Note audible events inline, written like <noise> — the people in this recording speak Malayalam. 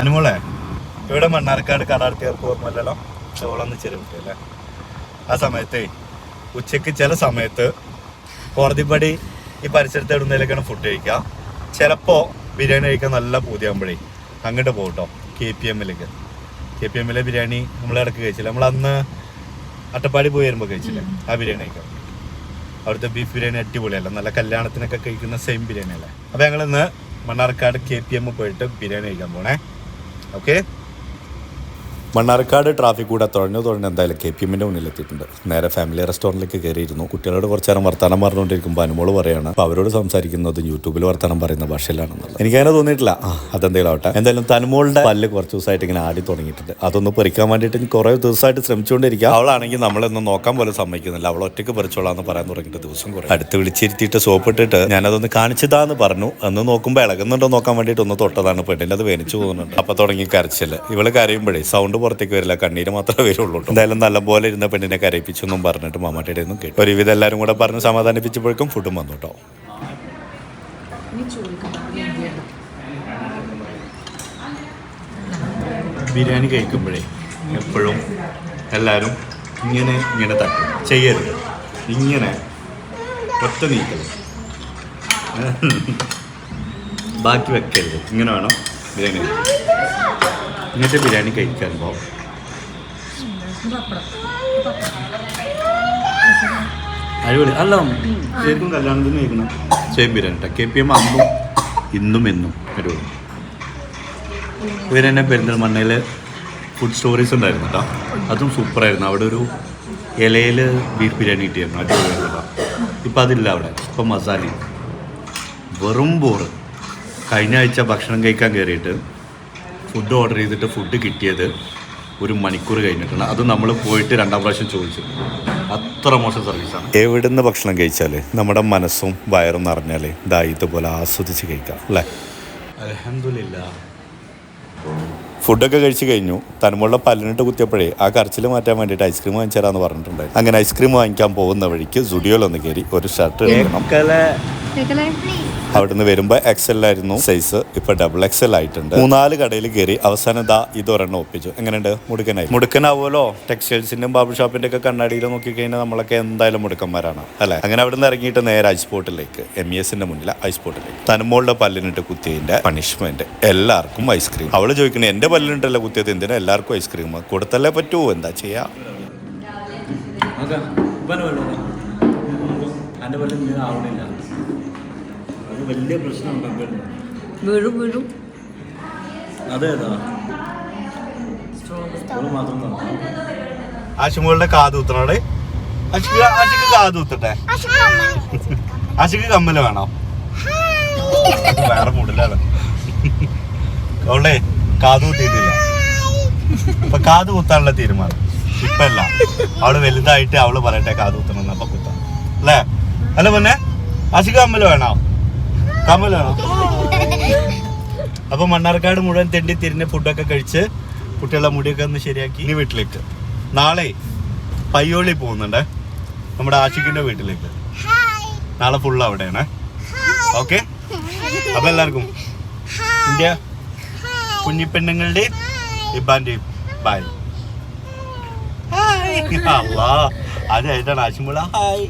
അനുമോളെ ഇവിടെ മണ്ണാർക്കാട് കടാർത്തിയർക്ക് ഓർമ്മല്ലോ ചോളന്ന് ചെരുവിട്ടല്ലേ ആ സമയത്തെ ഉച്ചയ്ക്ക് ചില സമയത്ത് കോടതിപ്പടി ഈ പരിസരത്ത് എവിടുന്നതിലേക്കാണ് ഫുഡ് കഴിക്കുക. ചിലപ്പോൾ ബിരിയാണി കഴിക്കാൻ നല്ല പൂതിയാകുമ്പോഴേ അങ്ങോട്ട് പോകും കേട്ടോ കെ പി എമ്മിലേക്ക് കെ പി എമ്മിലെ ബിരിയാണി നമ്മൾ ഇടയ്ക്ക് കഴിച്ചില്ല. നമ്മൾ അന്ന് അട്ടപ്പാടി പോയി വരുമ്പോൾ കഴിച്ചില്ലേ? ആ ബിരിയാണി കഴിക്കാം അവിടുത്തെ ബീഫ് ബിരിയാണി അടിപൊളിയല്ല? നല്ല കല്യാണത്തിനൊക്കെ കഴിക്കുന്ന സെയിം ബിരിയാണി അല്ലേ അപ്പോൾ ഞങ്ങൾ ഇന്ന് മണ്ണാർക്കാട് കെ പി എം പോയിട്ട് ബിരിയാണി കഴിക്കാൻ പോണേ. ഓക്കെ മണ്ണാർക്കാട് ട്രാഫിക് കൂടെ തുഴഞ്ഞു തുഴഞ്ഞ് എന്തായാലും കെ പി എമ്മിന്റെ മുന്നിൽ എത്തിയിട്ടുണ്ട് നേരെ ഫാമിലി റെസ്റ്റോറന്റിലേക്ക് കയറിയിരുന്നു. കുട്ടികളോട് കുറച്ച് നേരം വർത്തമാനം പറഞ്ഞുകൊണ്ടിരിക്കുമ്പോൾ അനുമോൾ പറയാണ് അപ്പോൾ അവരോട് സംസാരിക്കുന്നത് യൂട്യൂബിൽ വർത്തമാനം പറയുന്ന ഭാഷയിലാണെന്നുള്ളത്. എനിക്കങ്ങനെ തോന്നിയിട്ടില്ല. ആ അതെന്തെങ്കിലും ആവട്ടെ. എന്തായാലും തനുമോളുടെ പല്ല് കുറച്ച് ദിവസമായിട്ട് ഇങ്ങനെ ആടി തുടങ്ങിയിട്ടുണ്ട്. അതൊന്ന് പറിക്കാൻ വേണ്ടിയിട്ട് ഞാൻ കുറേ ദിവസമായിട്ട് ശ്രമിച്ചുകൊണ്ടിരിക്കുക അവളാണെങ്കിൽ നമ്മളൊന്നും നോക്കാൻ പോലും സമ്മതിക്കുന്നില്ല. അവൾ ഒറ്റയ്ക്ക് പറിച്ചോളാന്ന് പറയാൻ തുടങ്ങിയിട്ട് ദിവസം കുറേ അടുത്ത് വിളിച്ചിരുത്തിയിട്ട് സോപ്പ് ഇട്ടിട്ട് ഞാനതൊന്ന് കാണിച്ചതാന്ന് പറഞ്ഞു. എന്ന് നോക്കുമ്പോൾ ഇളകുന്നുണ്ടോ നോക്കാൻ വേണ്ടിയിട്ട് ഒന്ന് തൊട്ടതാണ് പെണ്ണിന്റെ അത് വേനിച്ചു പോകുന്നുണ്ട്. അപ്പൊ തുടങ്ങി കരച്ചിൽ. ഇവൾ കരയുമ്പോഴേ സൗണ്ട് പുറത്തേക്ക് വരില്ല. കണ്ണീര് മാത്രമേ വരുള്ളൂ. എന്തായാലും നല്ല ഇരുന്ന പെണ്ണിനെ കരയിപ്പിച്ചു എന്നും പറഞ്ഞിട്ട് മാമാട്ടിയുടെ ഒന്നും കേട്ടു. ഒരുവിധം എല്ലാവരും കൂടെ പറഞ്ഞ് സമാധാനിപ്പിച്ചപ്പോഴേക്കും ഫുഡും വന്നു കേട്ടോ ബിരിയാണി കഴിക്കുമ്പോഴേ എപ്പോഴും എല്ലാവരും ഇങ്ങനെ ഇങ്ങനെ തട്ടും. ചെയ്യരുത്. ഇങ്ങനെ ഒറ്റ നീക്കരുത് ബാക്കി വെക്കരുത്. ഇങ്ങനെ വേണം ബിരിയാണി. ഇങ്ങനത്തെ ബിരിയാണി കഴിക്കാൻ പോകും അടിപൊളി. അല്ല. ശരിക്കും കല്യാണത്തിന് കഴിക്കണം. സെയിം ബിരിയാണി കേട്ടോ കെ പി എം അന്നും ഇന്നും എന്നും അടിപൊളി. ഇവർ തന്നെ പെരിന്തൽമണ്ണയിൽ ഫുഡ് സ്റ്റോറീസ് ഉണ്ടായിരുന്നു കേട്ടോ അതും സൂപ്പറായിരുന്നു. അവിടെ ഒരു ഇലയിൽ ബീഫ് ബിരിയാണി കിട്ടിയായിരുന്നു. അടിപൊളിയായിരുന്നു കേട്ടോ ഇപ്പം അതില്ല അവിടെ. ഇപ്പം മസാല വെറും ബോറ് കഴിഞ്ഞ ആഴ്ച ഭക്ഷണം കഴിക്കാൻ കയറിയിട്ട് ഫുഡ് ഓർഡർ ചെയ്തിട്ട് ഫുഡ് കിട്ടിയത് ഒരു മണിക്കൂർ കഴിഞ്ഞിട്ടാണ്. അത് നമ്മൾ പോയിട്ട് രണ്ടാം പ്രാവശ്യം ചോദിച്ചു. അത്ര മോശം സർവീസാണ് എവിടുന്ന് ഭക്ഷണം കഴിച്ചാൽ നമ്മുടെ മനസ്സും വയറും നിറഞ്ഞാൽ ഇതാ ഇതുപോലെ ആസ്വദിച്ച് കഴിക്കാം അല്ലേ? അലഹമില്ല ഫുഡൊക്കെ കഴിച്ചു കഴിഞ്ഞു. തനുമുള്ള പല്ലിനിട്ട് കുത്തിയപ്പോഴേ ആ കരച്ചിൽ മാറ്റാൻ വേണ്ടിയിട്ട് ഐസ്ക്രീം വാങ്ങിച്ചു തരാമെന്ന് പറഞ്ഞിട്ടുണ്ടായിരുന്നു. അങ്ങനെ ഐസ്ക്രീം വാങ്ങിക്കാൻ പോകുന്ന വഴിക്ക് സുഡിയോയിലൊന്ന് കയറി ഒരു ഷർട്ട് എടുക്കണം. അവിടുന്ന് വരുമ്പോൾ എക്സൽ ആയിരുന്നു. സൈസ് ഇപ്പൊ ഡബിൾ എക്സൽ ആയിട്ടുണ്ട്. മൂന്നാൽ കടയിൽ കയറി അവസാനം ദാ ഇതൊരെണ്ണം ഒപ്പിച്ചു. എങ്ങനെയുണ്ട്? മുടുക്കനായി. മുടുക്കനാവുമല്ലോ? ടെക്സ്റ്റൈൽസിന്റെയും ബാബു ഷോപ്പിന്റെ ഒക്കെ കണ്ണാടിയിൽ നോക്കി കഴിഞ്ഞാൽ നമ്മളൊക്കെ എന്തായാലും മുടുക്കന്മാരാണ്. അല്ലെ? അങ്ങനെ അവിടുന്ന് ഇറങ്ങിയിട്ട് നേരെ ഐസ് പോട്ടിലേക്ക് എം ഇ എസിന്റെ മുന്നിൽ ഐസ് പോട്ടിലേക്ക് തനുമോളുടെ പല്ലിനിട്ട് കുത്തിയതിന്റെ പണിഷ്മെന്റ് എല്ലാവർക്കും ഐസ്ക്രീം അവൾ ചോദിക്കണേ എന്റെ പല്ലിനിട്ടല്ല കുത്തിയത്? എന്തിനാ എല്ലാവർക്കും ഐസ്ക്രീം കൊടുത്തല്ലേ പറ്റുമോ എന്താ ചെയ്യാ? എന്റെ ഇങ്ങനെ ആവണില്ല. അത് വലിയ പ്രശ്നമുണ്ട് വീഴും വീഴും അതേതാ? മാത്രം ആശുമോളുടെ കാത് അശുക്ക് ആശിക്ക് ആശിക്ക് കാത് കുത്തട്ടെ? ആശിക്ക് കമ്മൽ വേണോ? വേറെ മൂടില്ലാണ് അവളെ കാതൂത്തിയിട്ടില്ല അപ്പൊ കാത് കുത്താനുള്ള തീരുമാനം. ഇപ്പല്ല. അവൾ വലുതായിട്ട് അവൾ പറയട്ടെ കാത് കുത്തണം അപ്പൊ കുത്താം. അല്ലേ? അല്ല പിന്നെ അശുക്ക് കമ്മൽ വേണോ? കമ്മൽ വേണോ അപ്പൊ മണ്ണാർക്കാട് മുഴുവൻ തെണ്ടി തിരിഞ്ഞ് ഫുഡൊക്കെ കഴിച്ച് കുട്ടികളുടെ മുടിയൊക്കെ ഒന്ന് ശരിയാക്കി ഇനി വീട്ടിലേക്ക്. നാളെ പയ്യോളി പോകുന്നുണ്ട്. നമ്മുടെ ആഷിഖിന്റെ വീട്ടിലേക്ക്. നാളെ ഫുള്ള് അവിടെയാണ്. ഓക്കെ അപ്പൊ എല്ലാവർക്കും ഇന്ത്യ കുഞ്ഞിപ്പെണ്ണുങ്ങളുടെയും ഇബാന്റെയും ബായ് <laughs> അല്ല അതായിട്ടാണ് ആശുമുള്ള ഹായ്